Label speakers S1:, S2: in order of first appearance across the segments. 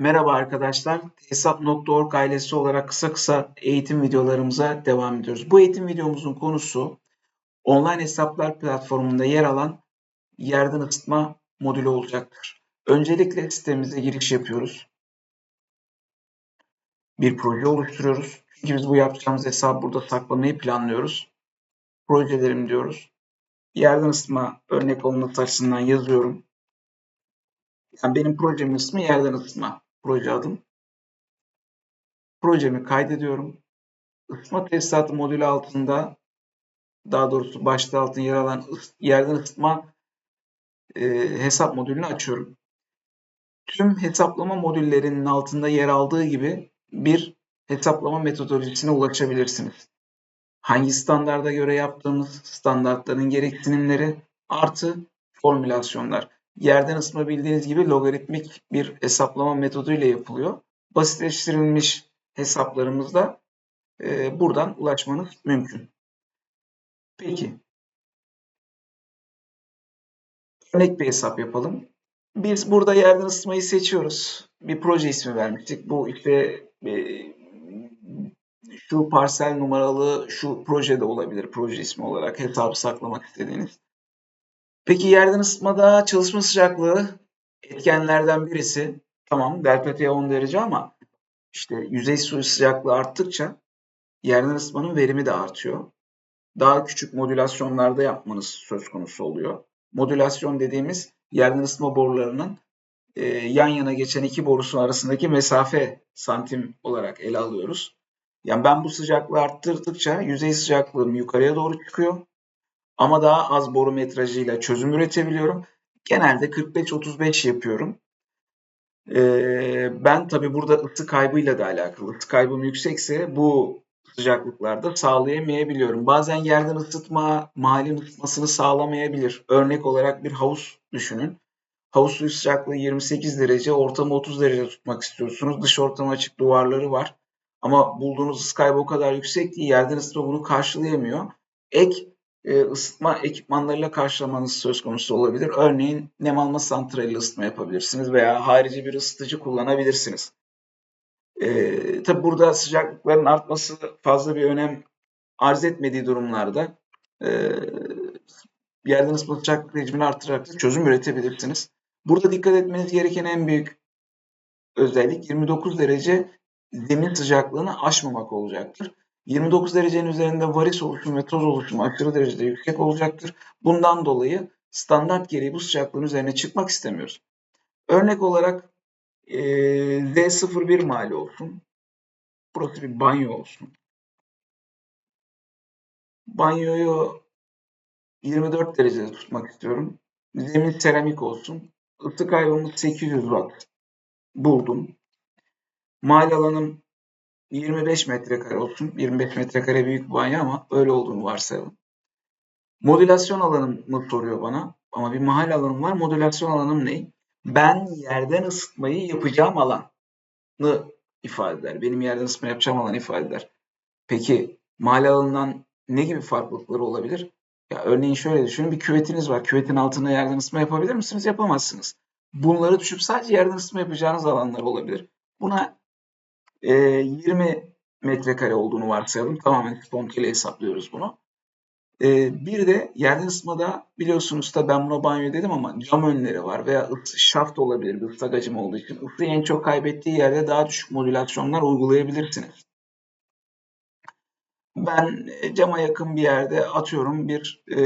S1: Merhaba arkadaşlar. Hesap.org ailesi olarak kısa kısa eğitim videolarımıza devam ediyoruz. Bu eğitim videomuzun konusu online hesaplar platformunda yer alan yerden ısıtma modülü olacaktır. Öncelikle sitemize giriş yapıyoruz. Bir proje oluşturuyoruz. Çünkü biz bu yapacağımız hesabı burada saklamayı planlıyoruz. Projelerim diyoruz. Yerden ısıtma örnek olması açısından yazıyorum. Yani benim projemin ismi yerden ısıtma. Proje adım. Projemi kaydediyorum. Isıtma tesisatı modülü altında daha doğrusu başta altında yer alan yerden ısıtma e, hesap modülünü açıyorum. Tüm hesaplama modüllerinin altında yer aldığı gibi bir hesaplama metodolojisine ulaşabilirsiniz. Hangi standarda göre yaptığımız standartların gereksinimleri artı formülasyonlar. Yerden ısıtma bildiğiniz gibi logaritmik bir hesaplama metoduyla yapılıyor. Basitleştirilmiş hesaplarımızda e, buradan ulaşmanız mümkün. Peki. Örnek bir hesap yapalım. Biz burada yerden ısıtmayı seçiyoruz. Bir proje ismi vermiştik. Bu işte e, şu parsel numaralı şu projede olabilir proje ismi olarak hesabı saklamak istediğiniz. Peki yerden ısıtmada çalışma sıcaklığı etkenlerden birisi. Tamam T 10 derece ama işte yüzey su sıcaklığı arttıkça yerden ısıtmanın verimi de artıyor. Daha küçük modülasyonlarda yapmanız söz konusu oluyor. Modülasyon dediğimiz yerden ısıtma borularının e, yan yana geçen iki borusu arasındaki mesafe santim olarak ele alıyoruz. Yani ben bu sıcaklığı arttırdıkça yüzey sıcaklığım yukarıya doğru çıkıyor. Ama daha az boru metrajıyla çözüm üretebiliyorum. Genelde 45-35 yapıyorum. Ee, ben tabi burada ısı kaybıyla da alakalı. Isı kaybım yüksekse bu sıcaklıklarda sağlayamayabiliyorum. Bazen yerden ısıtma, mahallen ısıtmasını sağlamayabilir. Örnek olarak bir havuz düşünün. Havuz suyu sıcaklığı 28 derece, ortamı 30 derece tutmak istiyorsunuz. Dış ortama açık duvarları var. Ama bulduğunuz ısı kaybı o kadar yüksek ki yerden ısıtma bunu karşılayamıyor. Ek e, ısıtma ekipmanlarıyla karşılamanız söz konusu olabilir. Örneğin nem alma santraliyle ısıtma yapabilirsiniz veya harici bir ısıtıcı kullanabilirsiniz. E, tabi burada sıcaklıkların artması fazla bir önem arz etmediği durumlarda e, yerden ısıtma sıcaklık artırarak çözüm üretebilirsiniz. Burada dikkat etmeniz gereken en büyük özellik 29 derece zemin sıcaklığını aşmamak olacaktır. 29 derecenin üzerinde varis oluşumu ve toz oluşumu aşırı derecede yüksek olacaktır. Bundan dolayı standart gereği bu sıcaklığın üzerine çıkmak istemiyoruz. Örnek olarak e, Z01 mali olsun. Burası bir banyo olsun. Banyoyu 24 derecede tutmak istiyorum. Zemin seramik olsun. Isı kaybımız 800 watt buldum. Mal alanım 25 metrekare olsun. 25 metrekare büyük banyo ama öyle olduğunu varsayalım. Modülasyon alanımı soruyor bana. Ama bir mahal alanım var. Modülasyon alanım ne? Ben yerden ısıtmayı yapacağım alanı ifade eder. Benim yerden ısıtma yapacağım alanı ifade eder. Peki mahal alanından ne gibi farklılıkları olabilir? Ya örneğin şöyle düşünün bir küvetiniz var. Küvetin altına yerden ısıtma yapabilir misiniz? Yapamazsınız. Bunları düşüp sadece yerden ısıtma yapacağınız alanlar olabilir. Buna e, 20 metrekare olduğunu varsayalım. Tamamen spontane hesaplıyoruz bunu. E, bir de yerden ısıtmada biliyorsunuz da ben buna banyo dedim ama cam önleri var veya ısı, şaft olabilir bir ıslak olduğu için. Isıyı en çok kaybettiği yerde daha düşük modülasyonlar uygulayabilirsiniz. Ben cama yakın bir yerde atıyorum bir e,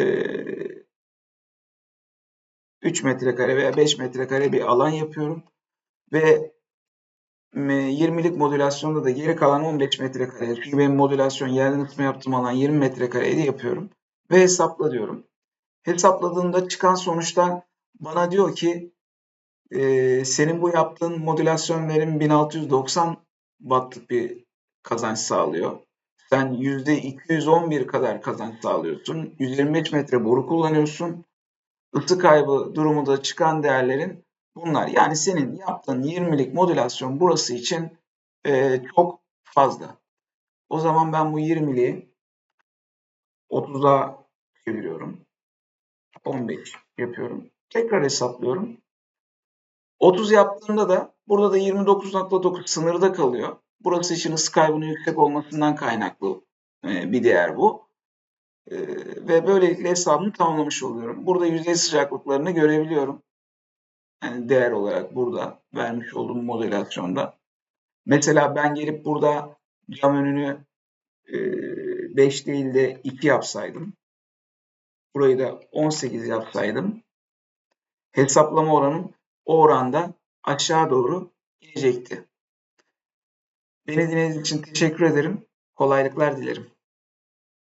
S1: 3 metrekare veya 5 metrekare bir alan yapıyorum ve 20'lik modülasyonda da geri kalan 15 metrekare. Çünkü benim modülasyon yerden ısıtma yaptığım alan 20 metrekareydi yapıyorum. Ve hesapla diyorum. Hesapladığımda çıkan sonuçta bana diyor ki e, senin bu yaptığın modülasyon verim 1690 wattlık bir kazanç sağlıyor. Sen %211 kadar kazanç sağlıyorsun. 125 metre boru kullanıyorsun. Isı kaybı durumunda çıkan değerlerin bunlar. Yani senin yaptığın 20'lik modülasyon burası için e, çok fazla. O zaman ben bu 20'liği 30'a çeviriyorum. 15 yapıyorum. Tekrar hesaplıyorum. 30 yaptığımda da Burada da 29.9 sınırda kalıyor. Burası için ısı kaybının yüksek olmasından kaynaklı e, bir değer bu. E, ve böylelikle hesabımı tamamlamış oluyorum. Burada yüzey sıcaklıklarını görebiliyorum. Değer olarak burada vermiş olduğum modelasyonda. Mesela ben gelip burada cam önünü 5 değil de 2 yapsaydım. Burayı da 18 yapsaydım. Hesaplama oranım o oranda aşağı doğru inecekti. Beni dinlediğiniz için teşekkür ederim. Kolaylıklar dilerim.